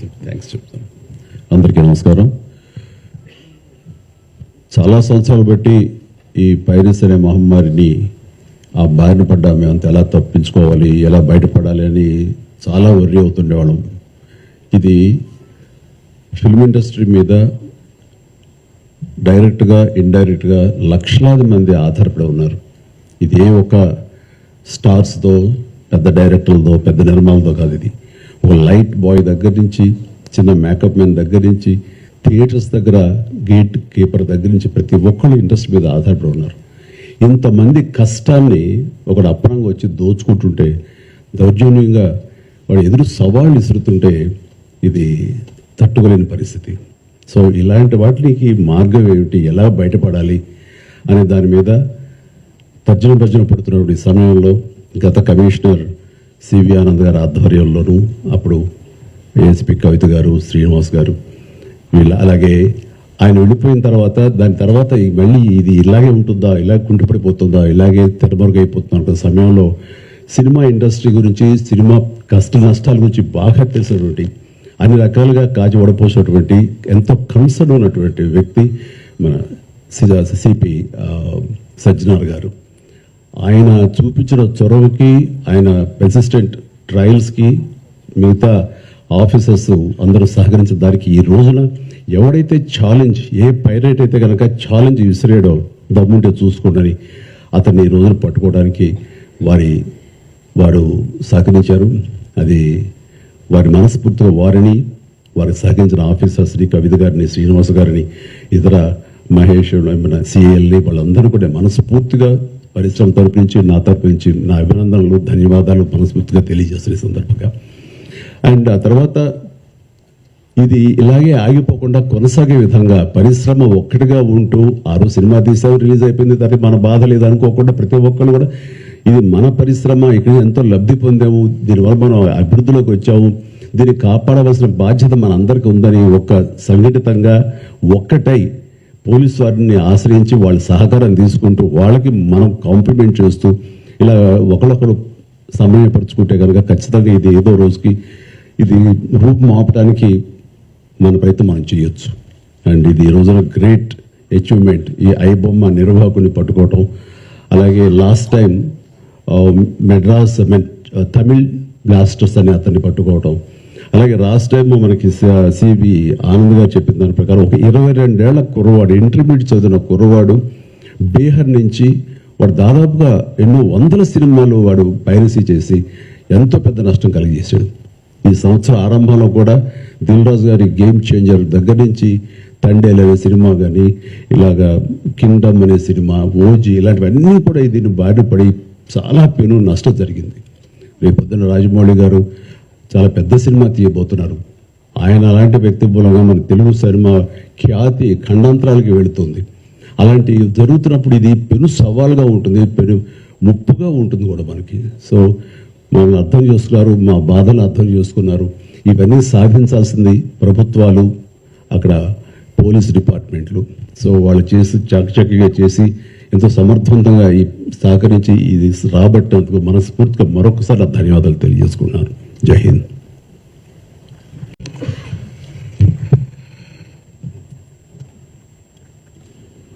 Thanks చెప్తాను. అందరికీ నమస్కారం. చాలా సంవత్సరాలు బట్టి ఈ పైరస్ అనే మహమ్మారిని ఆ బారిన పడ్డా మేమంతా ఎలా తప్పించుకోవాలి ఎలా బయటపడాలి అని చాలా వర్రీ అవుతుండేవాళ్ళం. ఇది ఫిల్మ్ ఇండస్ట్రీ మీద డైరెక్ట్గా ఇండైరెక్ట్గా లక్షలాది మంది ఆధారపడి ఉన్నారు. ఇది ఒక స్టార్స్తో పెద్ద డైరెక్టర్లతో పెద్ద నిర్మాలతో కాదు ఇది. ఒక లైట్ బాయ్ దగ్గర నుంచి చిన్న మేకప్ మ్యాన్ దగ్గర నుంచి థియేటర్స్ దగ్గర గేట్ కీపర్ దగ్గర నుంచి ప్రతి ఒక్కళ్ళు ఇండస్ట్రీ మీద ఆధారపడి ఉన్నారు. ఇంతమంది కష్టాన్ని ఒకడు అప్పనంగా వచ్చి దోచుకుంటుంటే దౌర్జన్యంగా వాడు ఎదురు సవాళ్ళు ఇసురుతుంటే ఇది తట్టుకోలేని పరిస్థితి. సో ఇలాంటి వాటికి మార్గం ఏమిటి? ఎలా బయటపడాలి? అనే దాని మీద తర్జన భర్జన పడుతున్నటువంటి సమయంలో గత కమిషనర్ సివి ఆనంద్ గారి ఆధ్వర్యంలోనూ అప్పుడు ఏఎస్పి కవిత గారు శ్రీనివాస్ గారు వీళ్ళ అలాగే ఆయన వెళ్ళిపోయిన తర్వాత దాని తర్వాత మళ్ళీ ఇది ఇలాగే ఉంటుందా ఇలాగే కుంటుపడిపోతుందా ఇలాగే తెరమరుగైపోతుందా సమయంలో సినిమా ఇండస్ట్రీ గురించి సినిమా కష్ట నష్టాల గురించి బాగా తెలిసినటువంటి అన్ని రకాలుగా కాజు వడపోసినటువంటి ఎంతో కన్సర్న్ ఉన్నటువంటి వ్యక్తి మన సిపి సజ్జనార్ గారు. ఆయన చూపించిన చొరవకి ఆయన పెసిస్టెంట్ ట్రయల్స్కి మిగతా ఆఫీసర్స్ అందరూ సహకరించిన దానికి ఈ రోజున ఎవడైతే ఛాలెంజ్ ఏ పైరేట్ అయితే కనుక ఛాలెంజ్ విసిరేయడో దమ్ముంటే చూసుకోండి అతన్ని ఈ రోజున పట్టుకోవడానికి వారి వారు సహకరించారు. అది వారి మనస్ఫూర్తిగా వారిని వారికి సహకరించిన ఆఫీసర్స్ని కవిత గారిని శ్రీనివాస గారిని ఇతర మహేష్ మన సిఎల్ని వాళ్ళందరూ కూడా మనస్ఫూర్తిగా పరిశ్రమ తరపు నుంచి నా తరపు నుంచి నా అభినందనలు ధన్యవాదాలు మనస్ఫూర్తిగా తెలియజేస్తున్న సందర్భంగా. అండ్ ఆ తర్వాత ఇది ఇలాగే ఆగిపోకుండా కొనసాగే విధంగా పరిశ్రమ ఒక్కటిగా ఉంటూ ఆరు సినిమా తీసాం రిలీజ్ అయిపోయింది దాన్ని మన బాధ లేదు అనుకోకుండా ప్రతి ఒక్కరు కూడా ఇది మన పరిశ్రమ ఇక్కడ ఎంతో లబ్ధి పొందాము దీనివల్ల మనం అభివృద్ధిలోకి వచ్చాము దీన్ని కాపాడవలసిన బాధ్యత మన అందరికీ ఉందని ఒక సంఘటితంగా ఒక్కటై పోలీస్ వారిని ఆశ్రయించి వాళ్ళ సహకారం తీసుకుంటూ వాళ్ళకి మనం కాంప్లిమెంట్ చేస్తూ ఇలా ఒకరొకరు సమయపరుచుకుంటే కనుక ఖచ్చితంగా ఇది ఏదో రోజుకి ఇది రూపు మాపడానికి మన ప్రయత్నం మనం చేయొచ్చు. అండ్ ఇది ఈ రోజున గ్రేట్ అచీవ్మెంట్ ఈ ఐబొమ్మ నిర్వాహకుని పట్టుకోవటం. అలాగే last time Madras men Tamil Blasters అని అతన్ని పట్టుకోవటం. అలాగే లాస్ట్ టైం మనకి సిబి ఆనంద్ గారు చెప్పిన దాని ప్రకారం ఒక ఇరవై రెండేళ్ళ కుర్రవాడు ఇంటర్మీడియట్ చదివిన కుర్రవాడు బీహార్ నుంచి వాడు దాదాపుగా ఎన్నో వందల సినిమాలు వాడు పైరసీ చేసి ఎంతో పెద్ద నష్టం కలిగజేశాడు. ఈ సంవత్సరం ఆరంభంలో కూడా దిల్ రాజు గారి గేమ్ చేంజర్ దగ్గర నుంచి తండేల్ అనే సినిమా కానీ ఇలాగా కింగ్డమ్ అనే సినిమా ఓజీ ఇలాంటివన్నీ కూడా దీన్ని బాధపడి చాలా పెను నష్టం జరిగింది. రేపొద్దున రాజమౌళి గారు చాలా పెద్ద సినిమా తీయబోతున్నారు. ఆయన అలాంటి వ్యక్తి మూలంగా మన తెలుగు సినిమా ఖ్యాతి ఖండాంతరాలకి వెళుతుంది. అలాంటి జరుగుతున్నప్పుడు ఇది పెను సవాల్గా ఉంటుంది పెను ముప్పుగా ఉంటుంది కూడా మనకి. సో మనల్ని అర్థం చేసుకున్నారు మా బాధలు అర్థం చేసుకున్నారు. ఇవన్నీ సాధించాల్సింది ప్రభుత్వాలు అక్కడ పోలీస్ డిపార్ట్మెంట్లు. సో వాళ్ళు చేసి చకచకగా చేసి ఎంతో సమర్థవంతంగా ఈ సహకరించి ఇది రాబట్టినందుకు మనస్ఫూర్తిగా మరొకసారి ధన్యవాదాలు తెలియజేసుకున్నాను جهنم